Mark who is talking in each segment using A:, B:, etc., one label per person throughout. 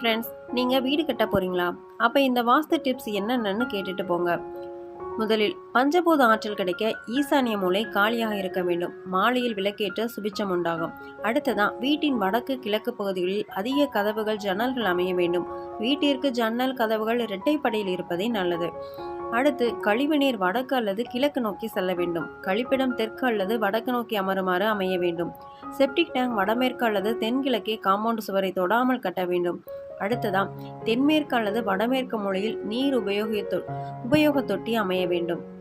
A: Friends நீங்கள் வீடு கட்ட போகிறீங்களா அப்போ இந்த வாஸ்து டிப்ஸ் என்னென்னு கேட்டுட்டு போங்க. முதலில் பஞ்சபூத ஆற்றல் கிடைக்க ஈசானிய மூளை காலியாக இருக்க வேண்டும். மாலையில் விளக்கேற்ற சுபிச்சம் உண்டாகும். அடுத்ததான் வீட்டின் வடக்கு கிழக்கு பகுதிகளில் அதிக கதவுகள் ஜன்னல்கள் அமைய வேண்டும். வீட்டிற்கு ஜன்னல் கதவுகள் இரட்டைப்படையில் இருப்பதே நல்லது. அடுத்து கழிவுநீர் வடக்கு அல்லது கிழக்கு நோக்கி செல்ல வேண்டும். கழிப்பிடம் தெற்கு அல்லது வடக்கு நோக்கி அமருமாறு அமைய வேண்டும். செப்டிக் டேங்க் வடமேற்கு அல்லது தென்கிழக்கே காம்பவுண்ட் சுவரை தொடாமல் கட்ட வேண்டும். அடுத்ததாம் தென்மேற்கு அல்லது வடமேற்கு மூலையில் நீர் உபயோகித்த உபயோக தொட்டி அமைய வேண்டும்.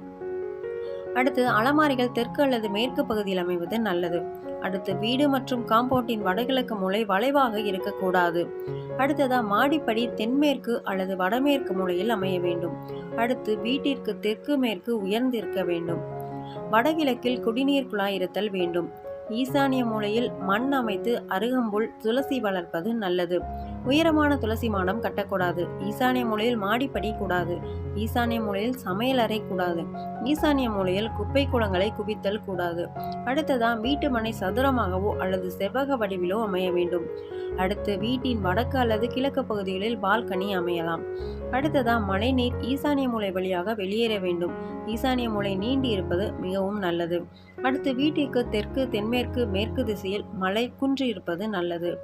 A: அடுத்து அலமாரிகள் தெற்கு அல்லது மேற்கு பகுதியில் அமைவது நல்லது. அடுத்து வீடு மற்றும் காம்பவுண்டின் வடகிழக்கு மூலை வளைவாக இருக்கக்கூடாது. அடுத்ததா மாடிப்படி தென்மேற்கு அல்லது வடமேற்கு மூலையில் அமைய வேண்டும். அடுத்து வீட்டிற்கு தெற்கு மேற்கு உயர்ந்திருக்க வேண்டும். வடகிழக்கில் குடிநீர் குழாய் இருத்தல் வேண்டும். ஈசானிய மூலையில் மண் அமைத்து அருகம்புல் துளசி வளர்ப்பது நல்லது. உயரமான துளசி மாடம் கட்டக்கூடாது. ஈசானிய மூலையில் மாடிப்படி கூடாது. ஈசானிய மூலையில் சமையல் அறை கூடாது. ஈசானிய மூலையில் குப்பை குளங்களை குவித்தல் கூடாது. அடுத்ததாக வீட்டு மனை சதுரமாகவோ அல்லது செவ்வக வடிவிலோ அமைய வேண்டும். அடுத்து வீட்டின் வடக்கு அல்லது கிழக்கு பகுதிகளில் பால்கனி அமையலாம். அடுத்ததா மழைநீர் ஈசானிய மூலை வழியாக வெளியேற வேண்டும். ஈசானிய மூலை நீண்டி இருப்பது மிகவும் நல்லது. அடுத்து வீட்டிற்கு தெற்கு தென்மேற்கு மேற்கு திசையில் மலை குன்று இருப்பது நல்லது.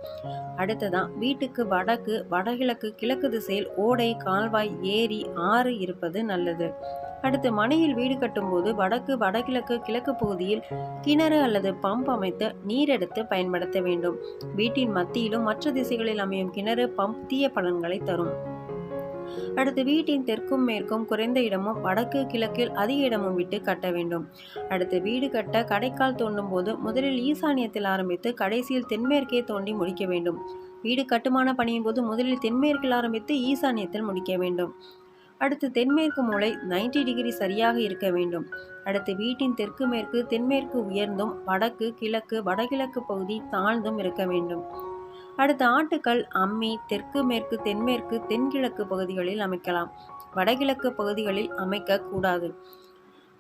A: அடுத்ததான் வீட்டுக்கு வடக்கு வடகிழக்கு கிழக்கு திசையில் ஓடை கால்வாய் ஏரி ஆறு இருப்பது நல்லது. அடுத்து மனையில் வீடு கட்டும்போது வடக்கு வடகிழக்கு கிழக்கு பகுதியில் கிணறு அல்லது பம்ப் அமைத்து நீர் எடுத்து பயன்படுத்த வேண்டும். வீட்டின் மத்தியிலும் மற்ற திசைகளில் அமையும் கிணறு பம்ப் தீய பலன்களை தரும். அடுத்து வீட்டின் தெற்கும் மேற்கும் குறைந்த இடமும் வடக்கு கிழக்கில் அதிக இடமும் விட்டு கட்ட வேண்டும். அடுத்து வீடு கட்ட கடைக்கால் தோண்டும் போது முதலில் ஈசானியத்தில் ஆரம்பித்து கடைசியில் தென்மேற்கே தோண்டி முடிக்க வேண்டும். வீடு கட்டுமான பணியின் போது முதலில் தென்மேற்கில் ஆரம்பித்து ஈசானியத்தில் முடிக்க வேண்டும். அடுத்து தென்மேற்கு மூலை நைன்டி டிகிரி சரியாக இருக்க வேண்டும். அடுத்து வீட்டின் தெற்கு மேற்கு தென்மேற்கு உயர்ந்தும் வடக்கு கிழக்கு வடகிழக்கு பகுதி தாழ்ந்தும் இருக்க வேண்டும். அடுத்த ஆட்டுக்கள் அம்மி தெற்கு மேற்கு தென்மேற்கு தென்கிழக்கு பகுதிகளில் அமைக்கலாம். வடகிழக்கு பகுதிகளில் அமைக்க கூடாது.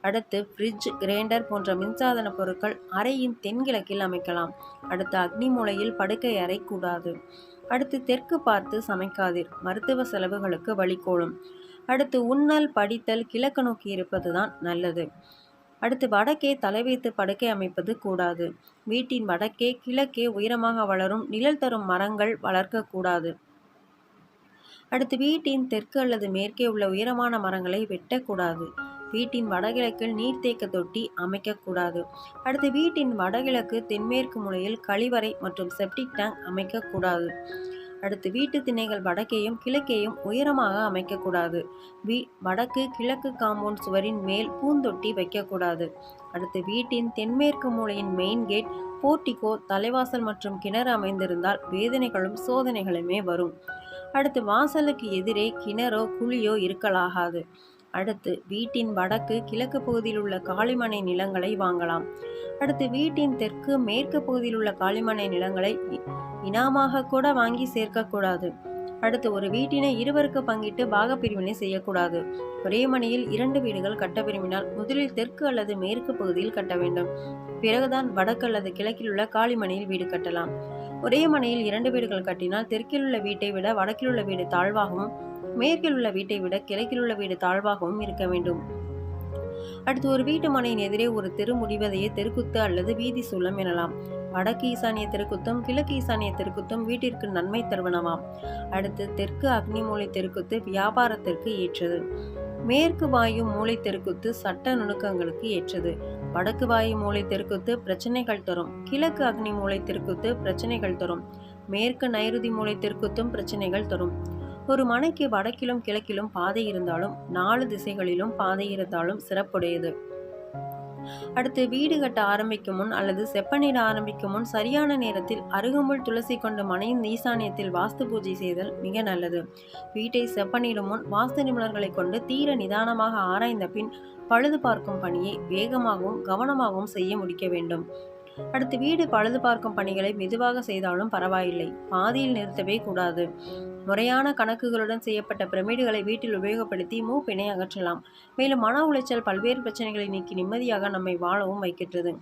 A: அடுத்து ஃப்ரிட்ஜ் கிரைண்டர் போன்ற மின்சாதன பொருட்கள் அறையின் தென்கிழக்கில் அமைக்கலாம். அடுத்து அக்னி மூலையில் படுக்கை அறை கூடாது. அடுத்து தெற்கு பார்த்து சமைக்காதீர். மருத்துவ செலவுகளுக்கு வழிகோலும் அடுத்து உண்ணல் படித்தல் கிழக்கு நோக்கி இருப்பதுதான் நல்லது. அடுத்து வடக்கே தலை வைத்து படுக்கை அமைப்பது கூடாது. வீட்டின் வடக்கே கிழக்கே உயரமாக வளரும் நிழல் தரும் மரங்கள் வளர்க்கக்கூடாது அடுத்து வீட்டின் தெற்கு அல்லது மேற்கே உள்ள உயரமான மரங்களை வெட்டக்கூடாது வீட்டின் வடகிழக்கில் நீர்த்தேக்க தொட்டி அமைக்கக்கூடாது அடுத்து வீட்டின் வடகிழக்கு தென்மேற்கு முனையில் கழிவறை மற்றும் செப்டிக் டேங்க் அமைக்கக்கூடாது அடுத்து வீட்டு திணைகள் வடக்கேயும் கிழக்கேயும் உயரமாக அமைக்கக்கூடாது. வீ வடக்கு கிழக்கு காம்பவுண்ட் சுவரின் மேல் பூந்தொட்டி வைக்கக்கூடாது. அடுத்து வீட்டின் தென்மேற்கு மூலையின் மெயின் கேட் போர்ட்டிகோ தலைவாசல் மற்றும் கிணறு அமைந்திருந்தால் வேதனைகளும் சோதனைகளுமே வரும். அடுத்து வாசலுக்கு எதிரே கிணறோ குழியோ இருக்கலாகாது. அடுத்து வீட்டின் வடக்கு கிழக்கு பகுதியில் உள்ள காளிமனை நிலங்களை வாங்கலாம். அடுத்து வீட்டின் தெற்கு மேற்கு பகுதியில் உள்ள காளிமனை நிலங்களை இனாமாக கூட வாங்கி சேர்க்கக்கூடாது. அடுத்து ஒரு வீட்டினை இருவருக்கு பங்கிட்டு பாகப்பிரிவினை செய்யக்கூடாது. ஒரே மணியில் இரண்டு வீடுகள் கட்ட விரும்பினால் முதலில் தெற்கு அல்லது மேற்கு பகுதியில் கட்ட வேண்டும். பிறகுதான் வடக்கு அல்லது கிழக்கில் உள்ள காளிமனையில் வீடு கட்டலாம். ஒரே மனையில் இரண்டு வீடுகள் கட்டினால் தெற்கில் உள்ள வீட்டை விட வடக்கில் உள்ள வீடு தாழ்வாகவும் மேற்கில் உள்ள வீட்டை விட கிழக்கில் உள்ள வீடு தாழ்வாகவும் இருக்க வேண்டும். அடுத்து ஒரு வீட்டு மனையின் எதிரே ஒரு தெரு முடிவதையே தெருக்குத்து அல்லது வீதி சூலம் எனலாம். வடக்கு ஈசானிய தெருக்குத்தும் கிழக்கு ஈசானிய தெருக்குத்தும் வீட்டிற்கு நன்மை தருவனவாம். அடுத்து தெற்கு அக்னி மூலை தெருக்குத்து வியாபாரத்திற்கு ஏற்றது. மேற்கு வாயு மூளை தெருக்குத்து சட்ட நுணுக்கங்களுக்கு ஏற்றது. வடக்கு வாயு மூளை தெருக்குத்து பிரச்சனைகள் தரும். கிழக்கு அக்னி மூளை தெருக்குத்து பிரச்சனைகள் தரும். மேற்கு நைருதி மூளை தெருக்குத்தும் பிரச்சனைகள் தரும். ஒரு மனைக்கு வடக்கிலும் கிழக்கிலும் பாதை இருந்தாலும் நாலு திசைகளிலும் பாதை இருந்தாலும் சிறப்புடையது. அடுத்து வீடு கட்ட ஆரம்பிக்கும் முன் அல்லது செப்பனிட ஆரம்பிக்கும் முன் சரியான நேரத்தில் அருகம்புல் துளசி கொண்டு மனையின் ஈசானியத்தில் வாஸ்து பூஜை செய்தல் மிக நல்லது. வீட்டை செப்பனிடும் முன் வாஸ்து நிபுணர்களை கொண்டு தீர நிதானமாக ஆராய்ந்த பின் பழுது பார்க்கும் பணியை வேகமாகவும் கவனமாகவும் செய்ய முடிக்க வேண்டும். அடுத்து வீடு பழுது பார்க்கும் பணிகளை மெதுவாக செய்தாலும் பரவாயில்லை. பாதியில் நிறுத்தவே கூடாது. முறையான கணக்குகளுடன் செய்யப்பட்ட பிரமிடுகளை வீட்டில் உபயோகப்படுத்தி மூப்பினை அகற்றலாம். மேலும் மன உளைச்சல் பல்வேறு பிரச்சனைகளை நீக்கி நிம்மதியாக நம்மை வாழவும் வைக்கின்றது.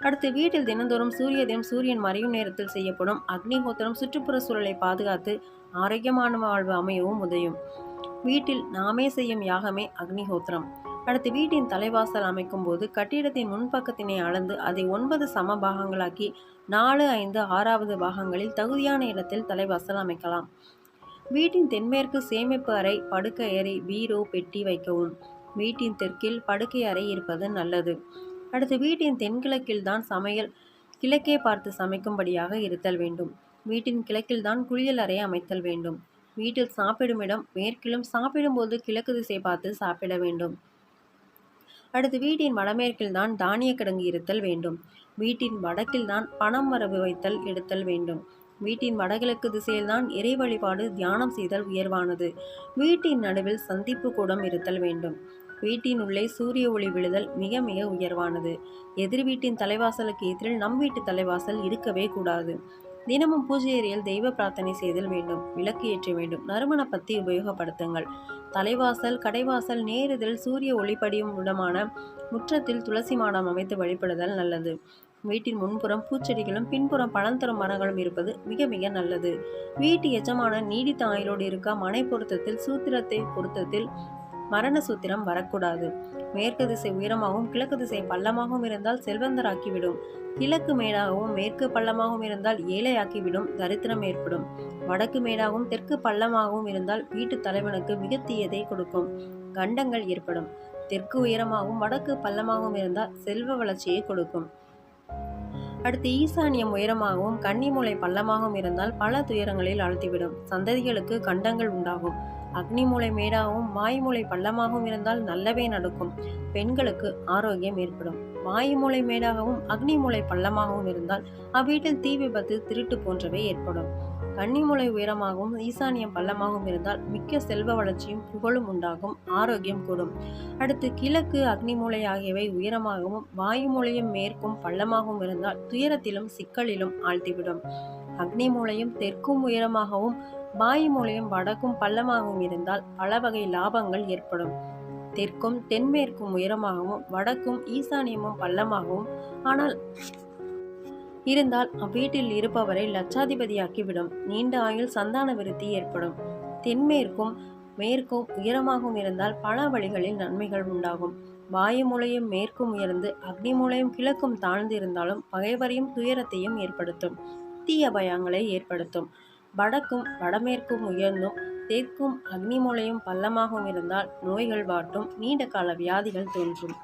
A: அடுத்து வீட்டில் தினந்தோறும் சூரிய தினம் சூரியன் மறையும் நேரத்தில் செய்யப்படும் அக்னிஹோத்திரம் சுற்றுப்புற சூழலை பாதுகாத்து ஆரோக்கியமான வாழ்வு அமையவும் உதவும். வீட்டில் நாமே செய்யும் யாகமே அக்னிஹோத்திரம். அடுத்து வீட்டின் தலைவாசல் அமைக்கும் போது கட்டிடத்தின் முன்பக்கத்தினை அளந்து அதை ஒன்பது சம பாகங்களாக்கி நாலு ஐந்து ஆறாவது பாகங்களில் தகுதியான இடத்தில் தலைவாசல் அமைக்கலாம். வீட்டின் தென்மேற்கு சேமிப்பு அறை படுக்கை அறை பீரோ பெட்டி வைக்கவும். வீட்டின் தெற்கில் படுக்கை அறை இருப்பது நல்லது. அடுத்து வீட்டின் தென்கிழக்கில் தான் சமையல் கிழக்கே பார்த்து சமைக்கும்படியாக இருத்தல் வேண்டும். வீட்டின் கிழக்கில் தான் குளியல் அறை அமைத்தல் வேண்டும். வீட்டில் சாப்பிடும் இடம் மேற்கிலும் சாப்பிடும்போது கிழக்கு திசை பார்த்து சாப்பிட வேண்டும். அடுத்து வீட்டின் வடமேற்கில் தான் தானிய கிடங்கு இருத்தல் வேண்டும். வீட்டின் வடக்கில் தான் பணம் வரவு வைத்தல் எடுத்தல் வேண்டும். வீட்டின் வடகிழக்கு திசையில்தான் இறை வழிபாடு தியானம் செய்தல் உயர்வானது. வீட்டின் நடுவில் சந்திப்பு கூடம் இருத்தல் வேண்டும். வீட்டின் உள்ளே சூரிய ஒளி விழுதல் மிக மிக உயர்வானது. எதிர் வீட்டின் தலைவாசலுக்கு எதிரில் நம் வீட்டு தலைவாசல் இருக்கவே கூடாது. தினமும் பூஜை அறையில் தெய்வ பிரார்த்தனை செய்தல் வேண்டும் விளக்கு ஏற்ற வேண்டும் நறுமண பத்தி உபயோகப்படுத்துங்கள். தலைவாசல் கடைவாசல் நேரெதில் சூரிய ஒளிப்படியும் இடமான முற்றத்தில் துளசி மாடம் அமைத்து வழிபடுதல் நல்லது. வீட்டின் முன்புறம் பூச்செடிகளும் பின்புறம் பழந்தரும் மரங்களும் இருப்பது மிக மிக நல்லது. வீட்டு எஜமான நீடித்த ஆயுளோடு இருக்க மனை பொருத்தத்தில் சூத்திரத்தை பொருத்தத்தில் மரண சூத்திரம் வரக்கூடாது. மேற்கு திசை உயரமாகவும் கிழக்கு திசை பள்ளமாகவும் இருந்தால் செல்வந்தராக்கிவிடும். கிழக்கு மேடாகவும் மேற்கு பள்ளமாகவும் இருந்தால் ஏழையாக்கிவிடும் தரித்திரம் ஏற்படும். வடக்கு மேடாகவும் தெற்கு பள்ளமாகவும் இருந்தால் வீட்டு தலைவனுக்கு மிக தீயதை கொடுக்கும். கண்டங்கள் ஏற்படும். தெற்கு உயரமாகவும் வடக்கு பள்ளமாகவும் இருந்தால் செல்வ வளர்ச்சியை கொடுக்கும். அடுத்து ஈசானியம் உயரமாகவும் கன்னிமூலை பள்ளமாகவும் இருந்தால் பல துயரங்களில் அழுத்திவிடும். சந்ததிகளுக்கு கண்டங்கள் உண்டாகும். அக்னிமூலை மேடாகவும் வாயுமூலை பள்ளமாகவும் இருந்தால் நல்லவே நடக்கும். பெண்களுக்கு ஆரோக்கியம் ஏற்படும். வாயுமூலை மேடாகவும் அக்னிமூலை பள்ளமாகவும் இருந்தால் அவ்வீட்டில் தீ விபத்து திருட்டு போன்றவை ஏற்படும். கன்னிமூலை உயரமாகவும் ஈசானியம் பள்ளமாகவும் இருந்தால் மிக்க செல்வ வளர்ச்சியும் புகழும் உண்டாகும் ஆரோக்கியம் கூடும். அடுத்து கிழக்கு அக்னிமூலை ஆகியவை உயரமாகவும் வாயுமூலையும் மேற்கும் பள்ளமாகவும் இருந்தால் துயரத்திலும் சிக்கலிலும் ஆழ்த்திவிடும். அக்னிமூலையும் தெற்கும் உயரமாகவும் வாயு மூலையும் வடக்கும் பள்ளமாகவும் இருந்தால் பல வகை லாபங்கள் ஏற்படும். தெற்கும் தென்மேற்கும் உயரமாகவும் வடக்கும் ஈசானியமும் பள்ளமாகவும் ஆனால் இருந்தால் அவ்வீட்டில் இருப்பவரை லட்சாதிபதியாக்கிவிடும். நீண்ட ஆயுள் சந்தான விருத்தி ஏற்படும். தென்மேற்கும் மேற்கும் உயரமாகவும் இருந்தால் பல வழிகளில் நன்மைகள் உண்டாகும். வாயு மூலையும் மேற்கும் உயர்ந்து அக்னி மூலையும் கிழக்கும் தாழ்ந்து இருந்தாலும் பகைவரையும் துயரத்தையும் ஏற்படுத்தும். தீய பயங்களை ஏற்படுத்தும். வடக்கும் வடமேற்கும் உயர்ந்தும் தெற்கும் அக்னி மூலையும் பள்ளமாகவும் இருந்தால் நோய்கள் வாட்டும் நீண்ட கால வியாதிகள் தோன்றும்.